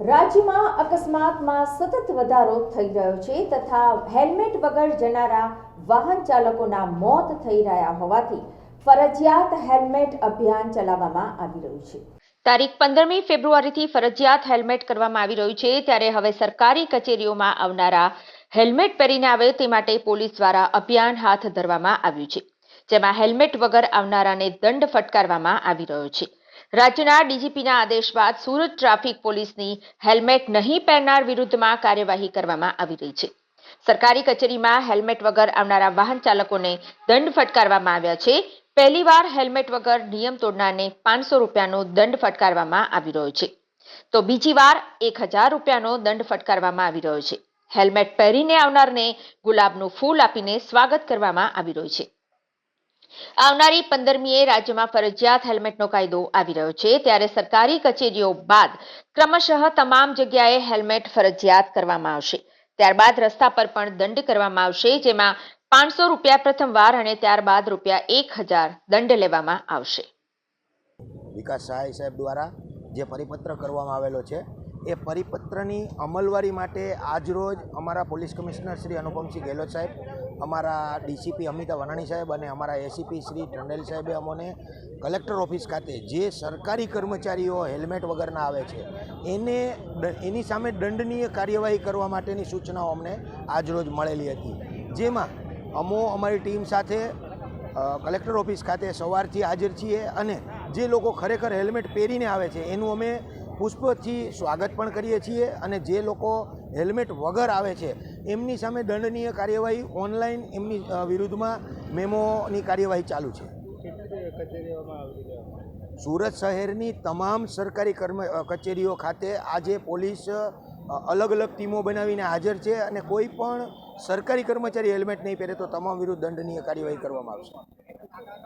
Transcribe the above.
રાજ્યમાં અકસ્માતમાં સતત વધારો થઈ રહ્યો છે તથા હેલ્મેટ વગર જનારા વાહન ચાલકોના મોત થઈ રહ્યા હોવાથી ફરજિયાત હેલ્મેટ અભિયાન ચલાવવામાં આવી રહ્યું છે. તારીખ પંદરમી ફેબ્રુઆરીથી ફરજિયાત હેલ્મેટ કરવામાં આવી રહ્યું છે ત્યારે હવે સરકારી કચેરીઓમાં આવનારા હેલ્મેટ પહેરીને આવે તે માટે પોલીસ દ્વારા અભિયાન હાથ ધરવામાં આવ્યું છે, જેમાં હેલ્મેટ વગર આવનારાને દંડ ફટકારવામાં આવી રહ્યો છે. રાજ્યના ડીજીપીના આદેશ બાદ સુરત ટ્રાફિક પોલીસની હેલ્મેટ નહીં પહેરનાર વિરુદ્ધમાં કાર્યવાહી કરવામાં આવી રહી છે. સરકારી કચેરીમાં હેલ્મેટ વગર આવનારા વાહન ચાલકોને દંડ ફટકારવામાં આવ્યા છે. પહેલીવાર હેલ્મેટ વગર નિયમ તોડનારને પાંચસો રૂપિયાનો દંડ ફટકારવામાં આવી રહ્યો છે. તો બીજી વાર એક હજાર રૂપિયાનો દંડ ફટકારવામાં આવી રહ્યો છે. હેલ્મેટ પહેરીને આવનારને ગુલાબનું ફૂલ આપીને સ્વાગત કરવામાં આવી રહ્યું છે. આવનારી પંદરમીએ રાજ્યમાં ફરજિયાત હેલ્મેટનો કાયદો આવી રહ્યો છે. ત્યારે સરકારી કચેરીઓ બાદ ક્રમશઃ તમામ જગ્યાએ હેલ્મેટ ફરજિયાત કરવામાં આવશે. ત્યારબાદ રસ્તા પર પણ દંડ કરવામાં આવશે, જેમાં પાંચસો રૂપિયા પ્રથમવાર અને ત્યારબાદ રૂપિયા એક હજાર દંડ લેવામાં આવશે. વિકાસ સહાય સાહેબ દ્વારા જે પરિપત્ર કરવામાં આવેલો છે, એ પરિપત્રની અમલવારી માટે આજરોજ અમારા પોલીસ કમિશનર શ્રી અનુપમસિંહ ગેહલોત સાહેબ અમારા ડીસીપી અમિતા વનાણી સાહેબ અને અમારા એસીપી શ્રી ટંડેલ સાહેબે અમને કલેક્ટર ઓફિસ ખાતે જે સરકારી કર્મચારીઓ હેલ્મેટ વગરના આવે છે, એને એની સામે દંડનીય કાર્યવાહી કરવા માટેની સૂચનાઓ અમને આજરોજ મળેલી હતી. જેમાં અમો, અમારી ટીમ સાથે કલેક્ટર ઓફિસ ખાતે સવારથી હાજર છીએ અને જે લોકો ખરેખર હેલ્મેટ પહેરીને આવે છે, એનું અમે પુષ્પથી સ્વાગત પણ કરીએ છીએ અને જે લોકો હેલ્મેટ વગર આવે છે, એમની સામે દંડનીય કાર્યવાહી ઓનલાઈન એમની વિરુદ્ધમાં મેમોની કાર્યવાહી ચાલુ છે. સુરત શહેરની તમામ સરકારી કર્મ કચેરીઓ ખાતે આજે પોલીસ અલગ અલગ ટીમો બનાવીને હાજર છે અને કોઈ પણ સરકારી કર્મચારી હેલ્મેટ નહીં પહેરે તો તમામ વિરુદ્ધ દંડનીય કાર્યવાહી કરવામાં આવશે.